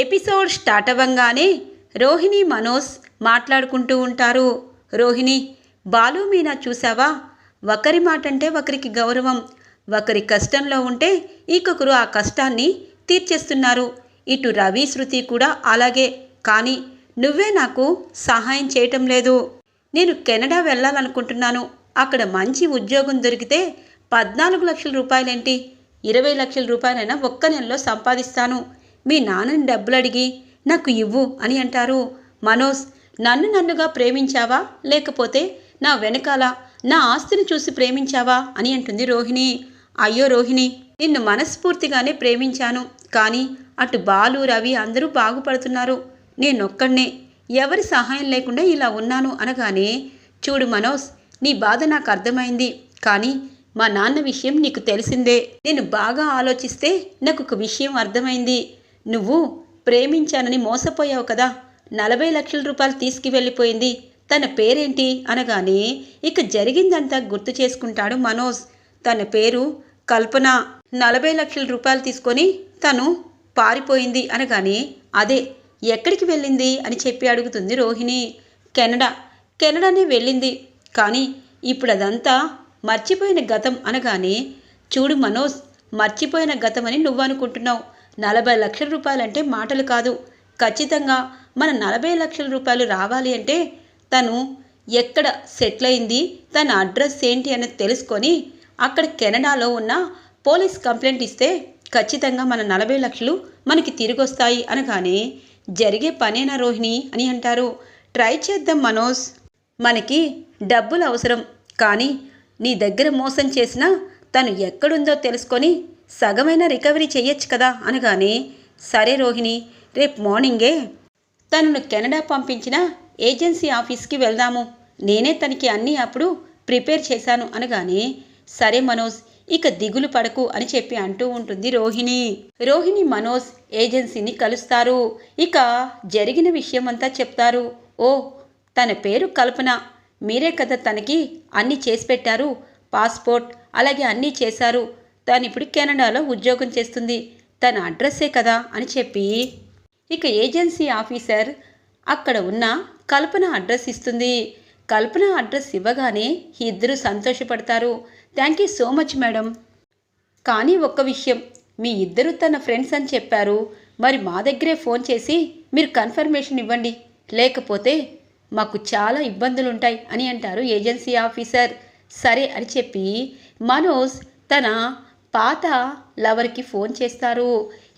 Episode start అవ్వంగానే రోహిణి మనోజ్ మాట్లాడుకుంటూ ఉంటారు. రోహిణి బాలు మీనా చూసావా ఒకరి మాట అంటే ఒకరికి గౌరవం ఒకరి కష్టంలో ఉంటే ఇంకొకరు ఆ కష్టాన్ని తీర్చేస్తున్నారు. ఇటు రవి శృతి కూడా అలాగే. కానీ నువ్వే నాకు సహాయం చేయటం లేదు. నేను కెనడా వెళ్ళాలనుకుంటున్నాను. అక్కడ మంచి ఉద్యోగం దొరికితే పద్నాలుగు లక్షల రూపాయలేంటి? ఇరవై లక్షల రూపాయలైనా ఒక్క నెలలో సంపాదిస్తాను. మీ నాన్నని డబ్బులు అడిగి నాకు ఇవ్వు అని అంటారు. మనోజ్ నన్ను నన్నుగా ప్రేమించావా? లేకపోతే నా వెనకాల నా ఆస్తిని చూసి ప్రేమించావా? అని అంటుంది రోహిణి. అయ్యో రోహిణి నిన్ను మనస్ఫూర్తిగానే ప్రేమించాను. కానీ అటు బాలు రవి అందరూ బాగుపడుతున్నారు. నేనొక్కడినే. ఎవరి సహాయం లేకుండా ఇలా ఉన్నాను అనగానే చూడు మనోజ్ నీ బాధ నాకు అర్థమైంది. కానీ మా నాన్న విషయం నీకు తెలిసిందే. నేను బాగా ఆలోచిస్తే నాకు ఒక విషయం అర్థమైంది. నువ్వు ప్రేమించానని మోసపోయావు కదా. నలభై లక్షల రూపాయలు తీసుకువెళ్ళిపోయింది. తన పేరేంటి? అనగానే ఇక జరిగిందంతా గుర్తు చేసుకుంటాడు మనోజ్. తన పేరు కల్పన. నలభై లక్షల రూపాయలు తీసుకొని తను పారిపోయింది అనగానే అదే ఎక్కడికి వెళ్ళింది? అని చెప్పి అడుగుతుంది రోహిణి. కెనడా. కెనడానే వెళ్ళింది. కానీ ఇప్పుడు అదంతా మర్చిపోయిన గతం. అనగానే చూడు మనోజ్ మర్చిపోయిన గతం అని నువ్వు అనుకుంటున్నావు నలభై లక్షల రూపాయలంటే మాటలు కాదు. ఖచ్చితంగా మన నలభై లక్షల రూపాయలు రావాలి అంటే తను ఎక్కడ సెటిల్ అయింది తన అడ్రస్ ఏంటి అనేది తెలుసుకొని అక్కడ కెనడాలో ఉన్న పోలీస్ కంప్లైంట్ ఇస్తే ఖచ్చితంగా మన నలభై లక్షలు మనకి తిరిగి వస్తాయి అనగానే జరిగే పనేనా రోహిణి అని అంటారు. ట్రై చేద్దాం మనోజ్. మనకి డబ్బులు అవసరం కానీ నీ దగ్గర మోసం చేసినా తను ఎక్కడుందో తెలుసుకొని సగమైన రికవరీ చేయొచ్చు కదా అనగానే సరే రోహిణి రేపు మార్నింగే తనను కెనడా పంపించిన ఏజెన్సీ ఆఫీస్కి వెళ్దాము. నేనే తనకి అన్నీ అప్పుడు ప్రిపేర్ చేశాను అనగానే సరే మనోజ్ ఇక దిగులు పడకు అని చెప్పి అంటూ ఉంటుంది రోహిణి. రోహిణి మనోజ్ ఏజెన్సీని కలుస్తారు. ఇక జరిగిన విషయమంతా చెప్తారు. ఓ తన పేరు కల్పన. మీరే కదా తనకి అన్నీ చేసి పెట్టారు. పాస్పోర్ట్ అలాగే అన్నీ చేశారు. తను ఇప్పుడు కెనడాలో ఉద్యోగం చేస్తుంది. తన అడ్రస్సే కదా అని చెప్పి ఇక ఏజెన్సీ ఆఫీసర్ అక్కడ ఉన్న కల్పన అడ్రస్ ఇస్తుంది. కల్పన అడ్రస్ ఇవ్వగానే ఇద్దరు సంతోషపడతారు. Thank you so much madam. కానీ ఒక్క విషయం మీ ఇద్దరు తన ఫ్రెండ్స్ అని చెప్పారు. మరి మా దగ్గరే ఫోన్ చేసి మీరు కన్ఫర్మేషన్ ఇవ్వండి. లేకపోతే మాకు చాలా ఇబ్బందులు ఉంటాయి అని అంటారు ఏజెన్సీ ఆఫీసర్. సరే అని చెప్పి మనోజ్ తన పాత లవర్కి ఫోన్ చేస్తారు.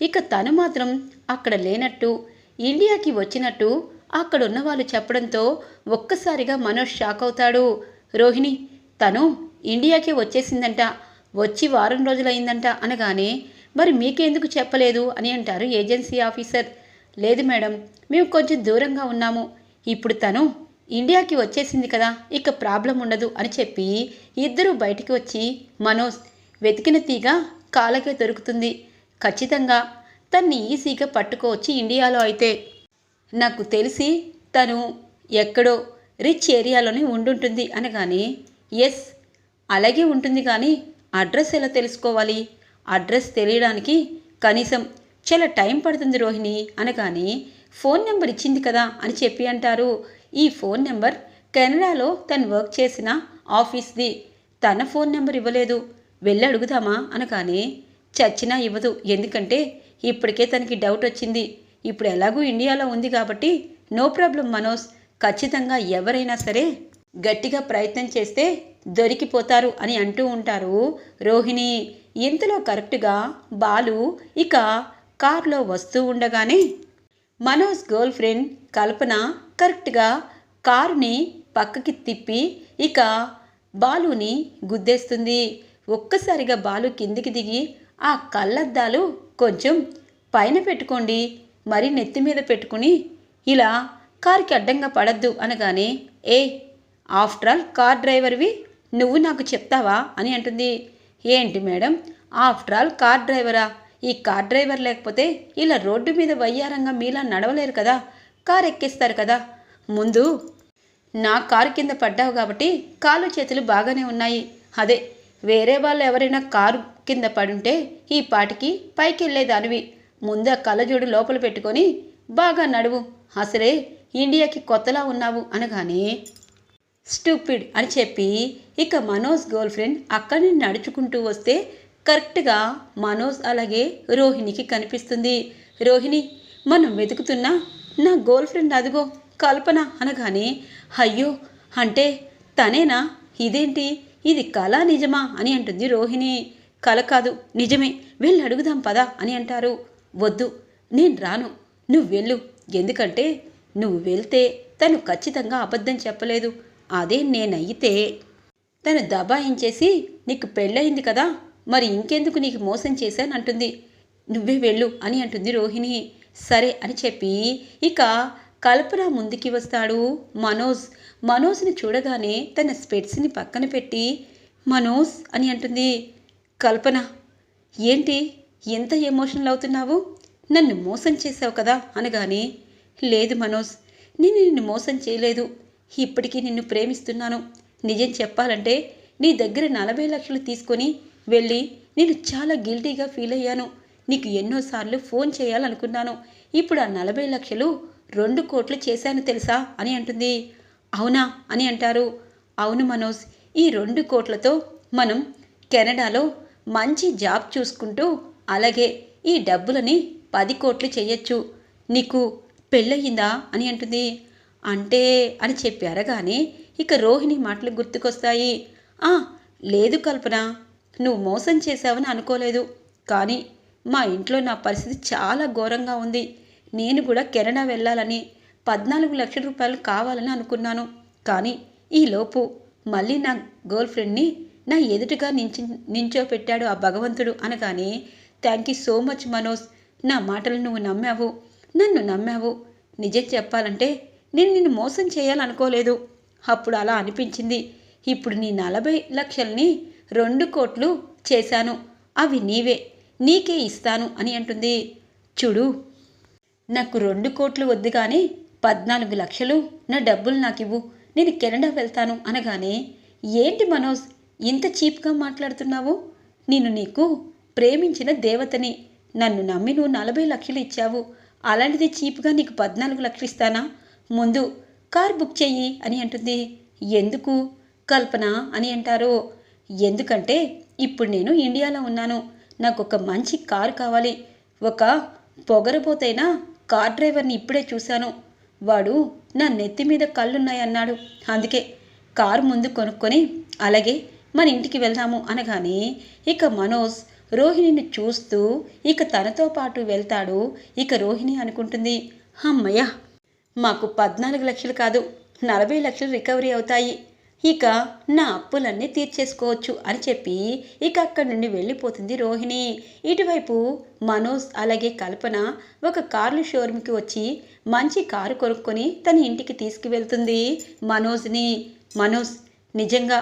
ఇక తను మాత్రం అక్కడ లేనట్టు ఇండియాకి వచ్చినట్టు అక్కడ ఉన్న వాళ్ళు చెప్పడంతో ఒక్కసారిగా మనోజ్ షాక్ అవుతాడు. రోహిణి తను ఇండియాకి వచ్చేసిందంట వచ్చి వారం రోజులైందంట అనగానే మరి మీకెందుకు చెప్పలేదు? అని అంటారు ఏజెన్సీ ఆఫీసర్. లేదు మేడం మేము కొంచెం దూరంగా ఉన్నాము. ఇప్పుడు తను ఇండియాకి వచ్చేసింది కదా ఇక ప్రాబ్లం ఉండదు అని చెప్పి ఇద్దరూ బయటికి వచ్చి మనోజ్ వెతికిన తీగ కాలకే దొరుకుతుంది. ఖచ్చితంగా తన్ని ఈజీగా పట్టుకోవచ్చు ఇండియాలో అయితే. నాకు తెలిసి తను ఎక్కడో రిచ్ ఏరియాలోనే ఉండుంటుంది అనగానే ఎస్ అలాగే ఉంటుంది కానీ అడ్రస్ ఎలా తెలుసుకోవాలి? అడ్రస్ తెలియడానికి కనీసం చాలా టైం పడుతుంది రోహిణి అనగానే ఫోన్ నెంబర్ ఇచ్చింది కదా అని చెప్పి అంటారు. ఈ ఫోన్ నెంబర్ కెనడాలో తను వర్క్ చేసిన ఆఫీస్ది. తన ఫోన్ నెంబర్ ఇవ్వలేదు. వెళ్ళి అడుగుదామా అనగానే చచ్చినా ఇవ్వదు. ఎందుకంటే ఇప్పటికే తనకి డౌట్ వచ్చింది. ఇప్పుడు ఎలాగూ ఇండియాలో ఉంది కాబట్టి నో ప్రాబ్లం మనోజ్. ఖచ్చితంగా ఎవరైనా సరే గట్టిగా ప్రయత్నం చేస్తే దొరికిపోతారు అని అంటూ ఉంటారు రోహిణి. ఇంతలో కరెక్ట్గా బాలు ఇక కార్లో వస్తూ ఉండగానే మనోజ్ గర్ల్ ఫ్రెండ్ కల్పన కరెక్ట్గా కారుని పక్కకి తిప్పి ఇక బాలుని గుద్దేస్తుంది. ఒక్కసారిగా బాలు కిందికి దిగి ఆ కళ్ళద్దాలు కొంచెం పైన పెట్టుకోండి మరి నెత్తి మీద పెట్టుకుని ఇలా కారుకి అడ్డంగా పడద్దు అనగానే ఏ ఆఫ్టర్ ఆల్ కార్ డ్రైవర్వి నువ్వు నాకు చెప్తావా? అని అంటుంది. ఏంటి మేడం ఆఫ్టర్ ఆల్ కార్ డ్రైవరా? ఈ కార్ డ్రైవర్ లేకపోతే ఇలా రోడ్డు మీద వయ్యారంగా మీలా నడవలేరు కదా కార్ ఎక్కిస్తారు కదా. ముందు నా కారు కింద పడ్డావు కాబట్టి కాలు చేతులు బాగానే ఉన్నాయి. అదే వేరే వాళ్ళు ఎవరైనా కారు కింద పడుంటే ఈ పాటికి పైకి వెళ్ళేదానివి ముందే కళ్ళజోడు లోపల పెట్టుకొని బాగా నడువు. అసలే ఇండియాకి కొత్తలా ఉన్నావు అనగానే స్టూపిడ్ అని చెప్పి ఇక మనోజ్ గర్ల్ ఫ్రెండ్ అక్కడి నడుచుకుంటూ వస్తే కరెక్ట్గా మనోజ్ అలాగే రోహిణికి కనిపిస్తుంది. రోహిణి మనం వెతుకుతున్నా నా గర్ల్ ఫ్రెండ్ అదిగో కల్పన అనగానే అయ్యో అంటే తనేనా? ఇదేంటి? ఇది కళ నిజమా అని అంటుంది రోహిణి. కళ కాదు నిజమే. వెళ్ళి అడుగుదాం పదా అని అంటారు. వద్దు నేను రాను. నువ్వు వెళ్ళు. ఎందుకంటే నువ్వు వెళ్తే తను ఖచ్చితంగా అబద్ధం చెప్పలేదు. అదే నేనయితే తను దబాయించేసి నీకు పెళ్ళయింది కదా మరి ఇంకెందుకు నీకు మోసం చేశానంటుంది నువ్వే వెళ్ళు అని అంటుంది రోహిణి. సరే అని చెప్పి ఇక కల్పన ముందుకి వస్తాడు మనోజ్. మనోజ్ని చూడగానే తన స్పెట్స్ని పక్కన పెట్టి మనోజ్ అని అంటుంది. కల్పన ఏంటి ఎంత ఎమోషనల్ అవుతున్నావు? నన్ను మోసం చేసావు కదా అనగానే లేదు మనోజ్ నేను నిన్ను మోసం చేయలేదు. ఇప్పటికీ నిన్ను ప్రేమిస్తున్నాను. నిజం చెప్పాలంటే నీ దగ్గర నలభై లక్షలు తీసుకొని వెళ్ళి నేను చాలా గిల్టీగా ఫీల్ అయ్యాను. నీకు ఎన్నోసార్లు ఫోన్ చేయాలనుకున్నాను. ఇప్పుడు ఆ నలభై లక్షలు రెండు కోట్లు చేశాను తెలుసా? అని అంటుంది. అవునా అని అంటారు. అవును మనోజ్ ఈ రెండు కోట్లతో మనం కెనడాలో మంచి జాబ్ చూసుకుంటూ అలాగే ఈ డబ్బులని పది కోట్లు చేయొచ్చు. నీకు పెళ్ళయిందా అని అంటుంది. అంటే అని చెప్పి అరగానే ఇక రోహిణి మాటలు గుర్తుకొస్తాయి. ఆ లేదు కల్పన నువ్వు మోసం చేశావని అనుకోలేదు. కానీ మా ఇంట్లో నా పరిస్థితి చాలా ఘోరంగా ఉంది. నేను కూడా కెనడా వెళ్ళాలని పద్నాలుగు లక్షల రూపాయలు కావాలని అనుకున్నాను. కానీ ఈలోపు మళ్ళీ నా గర్ల్ ఫ్రెండ్ని నా ఎదుటిగా నించి నించో పెట్టాడు ఆ భగవంతుడు అనగానే thank you so much Manoj నా మాటలు నువ్వు నమ్మావు. నన్ను నమ్మావు. నిజం చెప్పాలంటే నేను నిన్ను మోసం చేయాలనుకోలేదు. అప్పుడు అలా అనిపించింది. ఇప్పుడు నీ నలభై లక్షల్ని రెండు కోట్లు చేశాను. అవి నీవే. నీకే ఇస్తాను అని అంటుంది. చూడు నాకు రెండు కోట్లు వద్దు కానీ పద్నాలుగు లక్షలు. నా డబ్బులు నాకు ఇవ్వు. నేను కెనడా వెళ్తాను అనగానే ఏంటి మనోజ్ ఇంత చీప్గా మాట్లాడుతున్నావు? నేను నీకు ప్రేమించిన దేవతని. నన్ను నమ్మి నువ్వు నలభై లక్షలు ఇచ్చావు. అలాంటిది చీప్గా నీకు పద్నాలుగు లక్షలు ఇస్తానా? ముందు కార్ బుక్ చెయ్యి అని అంటుంది. ఎందుకు? కల్పన అని అంటారు. ఎందుకంటే ఇప్పుడు నేను ఇండియాలో ఉన్నాను. నాకు ఒక మంచి కారు కావాలి. ఒక పొగరపోతైన కార్ డ్రైవర్ని ఇప్పుడే చూశాను. వాడు నా నెత్తి మీద కళ్ళున్నాయన్నాడు అందుకే కారు ముందు కొనుక్కొని అలాగే మన ఇంటికి వెళ్దాము అనగానే ఇక మనోజ్ రోహిణిని చూస్తూ ఇక తనతో పాటు వెళ్తాడు. ఇక రోహిణి అనుకుంటుంది అమ్మయ్య మాకు పద్నాలుగు లక్షలు కాదు నలభై లక్షలు రికవరీ అవుతాయి. ఇక నా అప్పులన్నీ తీర్చేసుకోవచ్చు అని చెప్పి ఇక అక్కడి నుండి వెళ్ళిపోతుంది రోహిణి. ఇటువైపు మనోజ్ అలాగే కల్పన ఒక కార్లు షోరూమ్కి వచ్చి మంచి కారు కొనుక్కొని తన ఇంటికి తీసుకువెళ్తుంది మనోజ్ని. మనోజ్ నిజంగా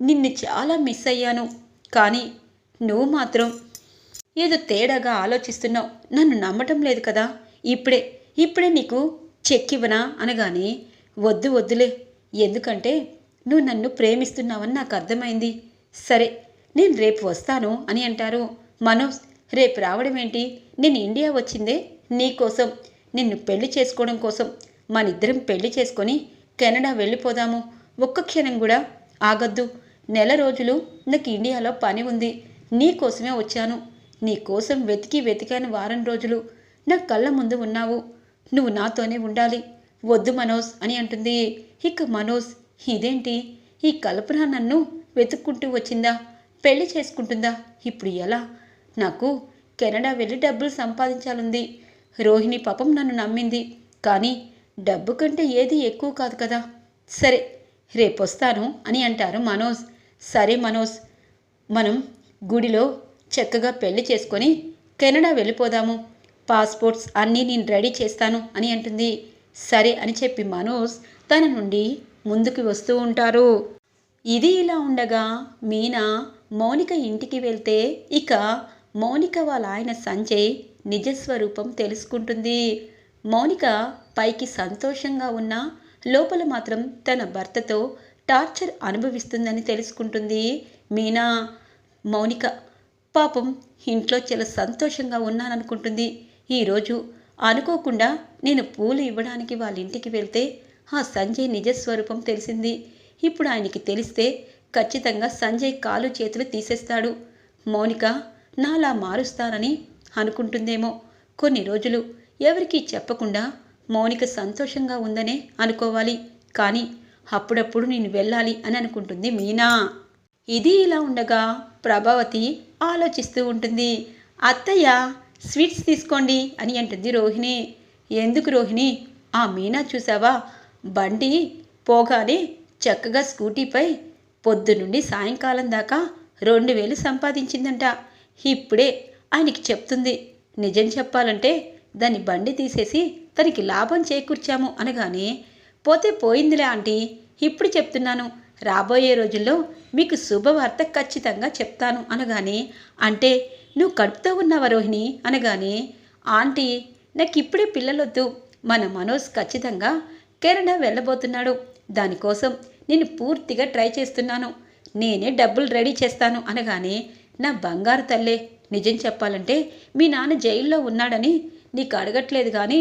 నిన్ను చాలా మిస్ అయ్యాను కానీ నువ్వు మాత్రం ఏదో తేడాగా ఆలోచిస్తున్నావు నన్ను నమ్మటం లేదు కదా. ఇప్పుడే ఇప్పుడే నీకు చెక్ ఇవ్వనా అనగానే వద్దు వద్దులే ఎందుకంటే నువ్వు నన్ను ప్రేమిస్తున్నావని నాకు అర్థమైంది. సరే నేను రేపు వస్తాను అని అంటారు. మనోజ్ రేపు రావడం ఏంటి? నేను ఇండియా వచ్చిందే నీకోసం నిన్ను పెళ్ళి చేసుకోవడం కోసం. మనిద్దరం పెళ్ళి చేసుకొని కెనడా వెళ్ళిపోదాము. ఒక్క క్షణం కూడా ఆగద్దు. నెల రోజులు నాకు ఇండియాలో పని ఉంది. నీ కోసమే వచ్చాను. నీకోసం వెతికి వెతికాను వారం రోజులు. నా కళ్ళ ముందు ఉన్నావు. నువ్వు నాతోనే ఉండాలి. వద్దు మనోజ్ అని అంటుంది. ఇక మనోజ్ ఇదేంటి? ఈ కల్పన నన్ను వెతుక్కుంటూ వచ్చిందా? పెళ్ళి చేసుకుంటుందా? ఇప్పుడు ఎలా? నాకు కెనడా వెళ్ళి డబ్బులు సంపాదించాలుంది. రోహిణి పాపం నన్ను నమ్మింది. కానీ డబ్బు కంటే ఏది ఎక్కువ కాదు కదా? సరే రేపొస్తాను అని అంటారు మనోజ్. సరే మనోజ్ మనం గుడిలో చక్కగా పెళ్ళి చేసుకొని కెనడా వెళ్ళిపోదాము. పాస్పోర్ట్స్ అన్నీ నేను రెడీ చేస్తాను అని అంటుంది. సరే అని చెప్పి మనోజ్ తన నుండి ముందుకు వస్తూ ఉంటారు. ఇది ఇలా ఉండగా మీనా మౌనిక ఇంటికి వెళ్తే ఇక మౌనిక వాళ్ళ ఆయన సంజయ్ నిజస్వరూపం తెలుసుకుంటుంది. మౌనిక పైకి సంతోషంగా ఉన్నా లోపల మాత్రం తన భర్తతో టార్చర్ అనుభవిస్తుందని తెలుసుకుంటుంది మీనా. మౌనిక పాపం ఇంట్లో చాలా సంతోషంగా ఉన్నాననుకుంటుంది. ఈరోజు అనుకోకుండా నేను పూలు ఇవ్వడానికి వాళ్ళ ఇంటికి వెళ్తే ఆ సంజయ్ నిజస్వరూపం తెలిసింది. ఇప్పుడు ఆయనకి తెలిస్తే ఖచ్చితంగా సంజయ్ కాలు చేతులు తీసేస్తాడు. మౌనిక నాలా మారుస్తానని అనుకుంటుందేమో. కొన్ని రోజులు ఎవరికీ చెప్పకుండా మౌనిక సంతోషంగా ఉందనే అనుకోవాలి. కానీ అప్పుడప్పుడు నేను వెళ్ళాలి అని అనుకుంటుంది మీనా. ఇది ఇలా ఉండగా ప్రభావతి ఆలోచిస్తూ ఉంటుంది. అత్తయ్య స్వీట్స్ తీసుకోండి అని అంటుంది రోహిణి. ఎందుకు రోహిణి? ఆ మీనా చూసావా? బండి పోగానే చక్కగా స్కూటీపై పొద్దు నుండి సాయంకాలం దాకా రెండు వేలు సంపాదించిందంట. ఇప్పుడే ఆయనకి చెప్తుంది. నిజం చెప్పాలంటే దాన్ని బండి తీసేసి తనకి లాభం చేకూర్చాము అనగానే పోతే పోయిందిలే ఆంటీ ఇప్పుడు చెప్తున్నాను. రాబోయే రోజుల్లో మీకు శుభవార్త ఖచ్చితంగా చెప్తాను అనగానే అంటే నువ్వు కడుపుతో ఉన్నావా రోహిణి? అనగానే ఆంటీ నాకు ఇప్పుడే పిల్లలొద్దు. మన మనోజ్ ఖచ్చితంగా కెనడా వెళ్ళబోతున్నాడు. దానికోసం నేను పూర్తిగా ట్రై చేస్తున్నాను. నేనే డబ్బులు రెడీ చేస్తాను అనగానే నా బంగారు తల్లే నిజం చెప్పాలంటే మీ నాన్న జైల్లో ఉన్నాడని నీకు అడగట్లేదు కానీ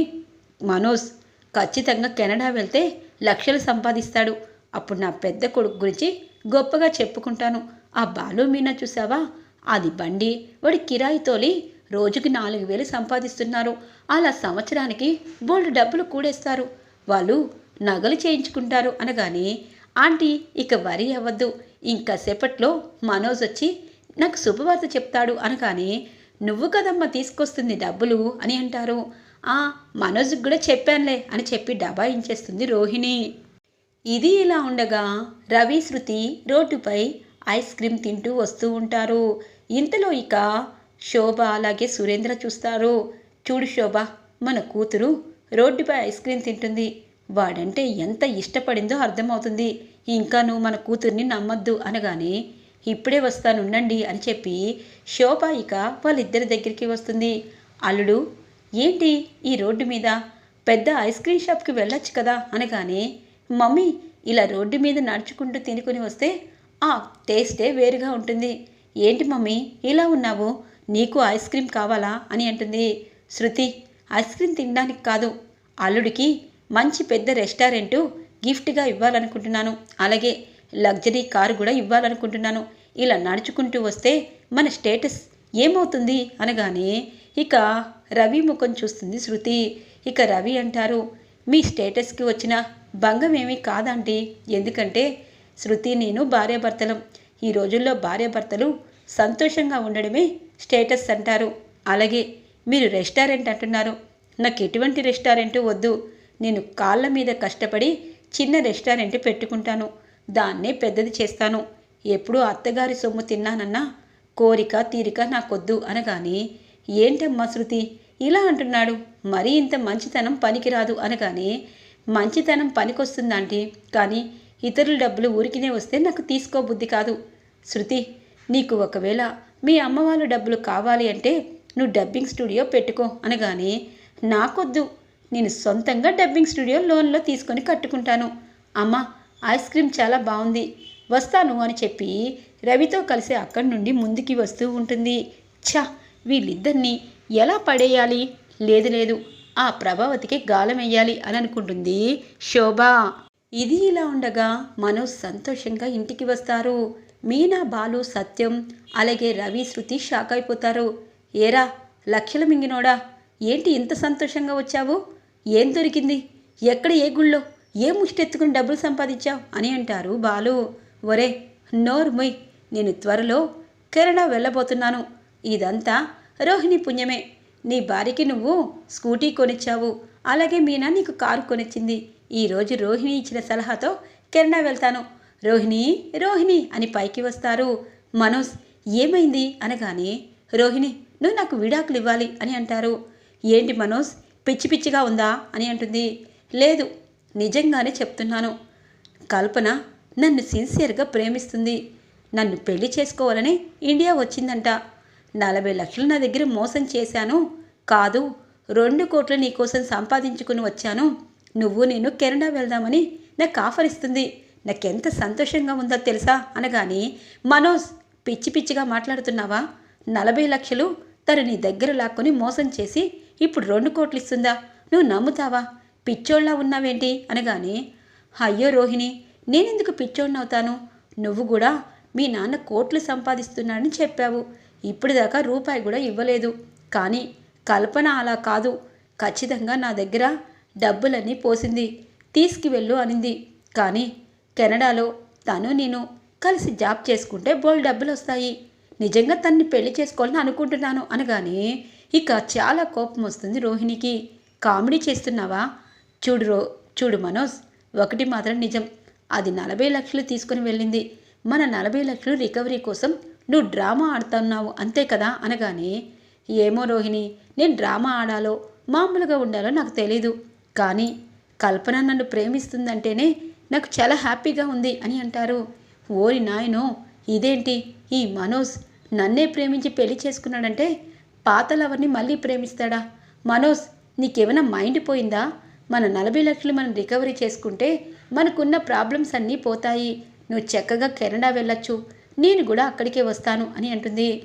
మనోజ్ ఖచ్చితంగా కెనడా వెళ్తే లక్షలు సంపాదిస్తాడు. అప్పుడు నా పెద్ద కొడుకు గురించి గొప్పగా చెప్పుకుంటాను. ఆ బాలు మీనా చూసావా అది బండి వాడి కిరాయి తోలి రోజుకి నాలుగు వేలు సంపాదిస్తున్నారు. అలా సంవత్సరానికి బోల్డ్ డబ్బులు కూడేస్తారు. వాళ్ళు నగలు చేయించుకుంటారు అనగానే ఆంటీ ఇక వరి అవ్వద్దు. ఇంకా సేపట్లో మనోజ్ వచ్చి నాకు శుభవార్త చెప్తాడు అనగానే నువ్వు కదమ్మా తీసుకొస్తుంది డబ్బులు అని అంటారు. ఆ మనోజ్కి కూడా చెప్పానులే అని చెప్పి డబ్బా ఇంచేస్తుంది రోహిణి. ఇది ఇలా ఉండగా రవి శృతి రోడ్డుపై ఐస్ క్రీమ్ తింటూ వస్తూ ఉంటారు. ఇంతలో ఇక శోభ అలాగే సురేంద్ర చూస్తారు. చూడు శోభ మన కూతురు రోడ్డుపై ఐస్ క్రీమ్ తింటుంది. వాడంటే ఎంత ఇష్టపడిందో అర్థమవుతుంది. ఇంకా నువ్వు మన కూతుర్ని నమ్మద్దు అనగానే ఇప్పుడే వస్తానుండండి అని చెప్పి శోభ ఇక వాళ్ళిద్దరి దగ్గరికి వస్తుంది. అల్లుడు ఏంటి ఈ రోడ్డు మీద? పెద్ద ఐస్ క్రీమ్ షాప్కి వెళ్ళొచ్చు కదా అనగానే మమ్మీ ఇలా రోడ్డు మీద నడుచుకుంటూ తినుకుని వస్తే ఆ టేస్టే వేరుగా ఉంటుంది. ఏంటి మమ్మీ ఇలా ఉన్నావు? నీకు ఐస్ క్రీమ్ కావాలా? అని అంటుంది. శృతి ఐస్ క్రీమ్ తినడానికి కాదు. అల్లుడికి మంచి పెద్ద రెస్టారెంటు గిఫ్ట్గా ఇవ్వాలనుకుంటున్నాను. అలాగే లగ్జరీ కారు కూడా ఇవ్వాలనుకుంటున్నాను. ఇలా నడుచుకుంటూ వస్తే మన స్టేటస్ ఏమవుతుంది? అనగానే ఇక రవి ముఖం చూస్తుంది శృతి. ఇక రవి అంటారు మీ స్టేటస్కి వచ్చిన భంగం ఏమీ కాదండి ఎందుకంటే శృతి నేను భార్యాభర్తలం. ఈ రోజుల్లో భార్యాభర్తలు సంతోషంగా ఉండడమే స్టేటస్ అంటారు. అలాగే మీరు రెస్టారెంట్ అంటున్నారు. నాకు ఎటువంటి రెస్టారెంట్ వద్దు. నేను కాళ్ళ మీద కష్టపడి చిన్న రెస్టారెంట్ పెట్టుకుంటాను. దాన్నే పెద్దది చేస్తాను. ఎప్పుడూ అత్తగారి సొమ్ము తిన్నానన్నా కోరిక తీరిక నాకొద్దు అనగానే ఏంటమ్మా శృతి? ఇలా అంటున్నాడు. మరీ ఇంత మంచితనం పనికిరాదు. అనగానే మంచితనం పనికొస్తుందంటే. కానీ ఇతరుల డబ్బులు ఊరికినే వస్తే నాకు తీసుకోబుద్ధి కాదు. శృతి నీకు ఒకవేళ మీ అమ్మవాళ్ళ డబ్బులు కావాలి అంటే నువ్వు డబ్బింగ్ స్టూడియో పెట్టుకో అనగానే నాకొద్దు. నేను సొంతంగా డబ్బింగ్ స్టూడియో లోన్లో తీసుకొని కట్టుకుంటాను. అమ్మ ఐస్ క్రీమ్ చాలా బాగుంది. వస్తాను అని చెప్పి రవితో కలిసి అక్కడి నుండి ముందుకి వస్తూ ఉంటుంది. ఛా! వీళ్ళిద్దరినీ ఎలా పడేయాలి? లేదు లేదు. ఆ ప్రభావతికి గాలం వేయాలి అని అనుకుంటుంది శోభ. ఇది ఇలా ఉండగా మనోజ్ సంతోషంగా ఇంటికి వస్తారు. మీనా బాలు సత్యం అలాగే రవి శృతి షాక్ అయిపోతారు. ఏరా లక్షల మింగినోడా? ఏంటి ఇంత సంతోషంగా వచ్చావు? ఏం దొరికింది? ఎక్కడ ఏ గుళ్ళో? ఏ ముష్టెత్తుకుని డబ్బులు సంపాదించావు? అని అంటారు బాలు. ఒరే నోరు నేను త్వరలో కెనడా వెళ్ళబోతున్నాను. ఇదంతా రోహిణి పుణ్యమే. నీ భార్యకి నువ్వు స్కూటీ కొనిచ్చావు. అలాగే మీనా నీకు కారు కొనిచ్చింది. ఈరోజు రోహిణి ఇచ్చిన సలహాతో కెనడా వెళ్తాను. రోహిణి రోహిణి అని పైకి వస్తారు. మనోజ్ ఏమైంది? అనగానే రోహిణి నువ్వు నాకు విడాకులు ఇవ్వాలి అని అంటారు. ఏంటి మనోజ్? పిచ్చి పిచ్చిగా ఉందా? అని అంటుంది. లేదు నిజంగానే చెప్తున్నాను. కల్పన నన్ను సిన్సియర్గా ప్రేమిస్తుంది. నన్ను పెళ్ళి చేసుకోవాలని ఇండియా వచ్చిందంట. నలభై లక్షలు నా దగ్గర మోసం చేశాను. కాదు రెండు కోట్లు నీకోసం సంపాదించుకుని వచ్చాను. నువ్వు నేను కెనడా వెళ్దామని నాకు ఆఫర్ ఇస్తుంది. నాకెంత సంతోషంగా ఉందో తెలుసా? అనగాని మనోజ్ పిచ్చి పిచ్చిగా మాట్లాడుతున్నావా? నలభై లక్షలు తనని నీ దగ్గర లాక్కొని మోసం చేసి ఇప్పుడు రెండు కోట్లు ఇస్తుందా నువ్వు నమ్ముతావా? పిచ్చోళ్ళ ఉన్నావేంటి? అనగానే అయ్యో రోహిణి నేనెందుకు పిచ్చోడినవుతాను నువ్వు కూడా మీ నాన్న కోట్లు సంపాదిస్తున్నాడని చెప్పావు. ఇప్పటిదాకా రూపాయి కూడా ఇవ్వలేదు. కానీ కల్పన అలా కాదు. ఖచ్చితంగా నా దగ్గర డబ్బులన్నీ పోసింది. తీసుకువెళ్ళు అనింది. కానీ కెనడాలో తను నేను కలిసి జాబ్ చేసుకుంటే బోల్ డబ్బులు వస్తాయి నిజంగా తన్ని పెళ్ళి చేసుకోవాలని అనుకుంటున్నాను అనగానే ఇక చాలా కోపం వస్తుంది రోహిణికి. కామెడీ చేస్తున్నావా? చూడు రో చూడు మనోజ్ ఒకటి మాత్రం నిజం. అది నలభై లక్షలు తీసుకుని వెళ్ళింది. మన నలభై లక్షలు రికవరీ కోసం నువ్వు డ్రామా ఆడుతున్నావు అంతే కదా అనగానే ఏమో రోహిణి నేను డ్రామా ఆడాలో మామూలుగా ఉండాలో నాకు తెలీదు. కానీ కల్పన నన్ను ప్రేమిస్తుందంటేనే నాకు చాలా హ్యాపీగా ఉంది అని అంటారు. ఓరి నాయనో ఇదేంటి? ఈ మనోజ్ నన్నే ప్రేమించి పెళ్ళి చేసుకున్నాడంటే పాత లవర్ని మళ్ళీ ప్రేమిస్తాడా? మనోజ్ నీకేమైనా మైండ్ పోయిందా? మన నలభై లక్షలు మనం రికవరీ చేసుకుంటే మనకున్న ప్రాబ్లమ్స్ అన్నీ పోతాయి. నువ్వు చక్కగా కెనడా వెళ్ళొచ్చు. నేను కూడా అక్కడికే వస్తాను అని అంటుంది.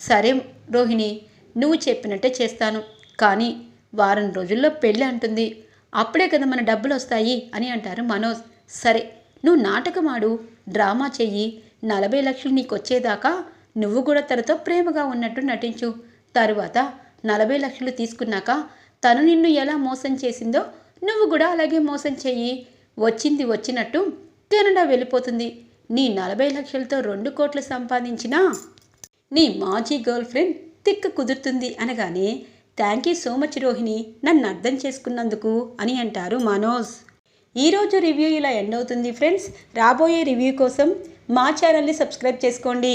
సరే రోహిణి నువ్వు చెప్పినట్టే చేస్తాను. కానీ వారం రోజుల్లో పెళ్ళి అంటుంది. అప్పుడే కదా మన డబ్బులు వస్తాయి అని అంటారు మనోజ్. సరే నువ్వు నాటకం ఆడు డ్రామా చెయ్యి. నలభై లక్షలు నీకు వచ్చేదాకా నువ్వు కూడా తనతో ప్రేమగా ఉన్నట్టు నటించు. తరువాత నలభై లక్షలు తీసుకున్నాక తను నిన్ను ఎలా మోసం చేసిందో నువ్వు కూడా అలాగే మోసం చెయ్యి. వచ్చింది వచ్చినట్టు కెనడా వెళ్ళిపోతుంది. నీ నలభై లక్షలతో రెండు కోట్లు సంపాదించినా నీ మాజీ గర్ల్ ఫ్రెండ్ తిక్క కుదురుతుంది అనగానే thank you so much Rohini నన్ను అర్థం చేసుకున్నందుకు అని అంటారు మనోజ్. ఈరోజు రివ్యూ ఇలా ఎండ్ అవుతుంది ఫ్రెండ్స్. రాబోయే రివ్యూ కోసం మా ఛానల్ని సబ్స్క్రైబ్ చేసుకోండి.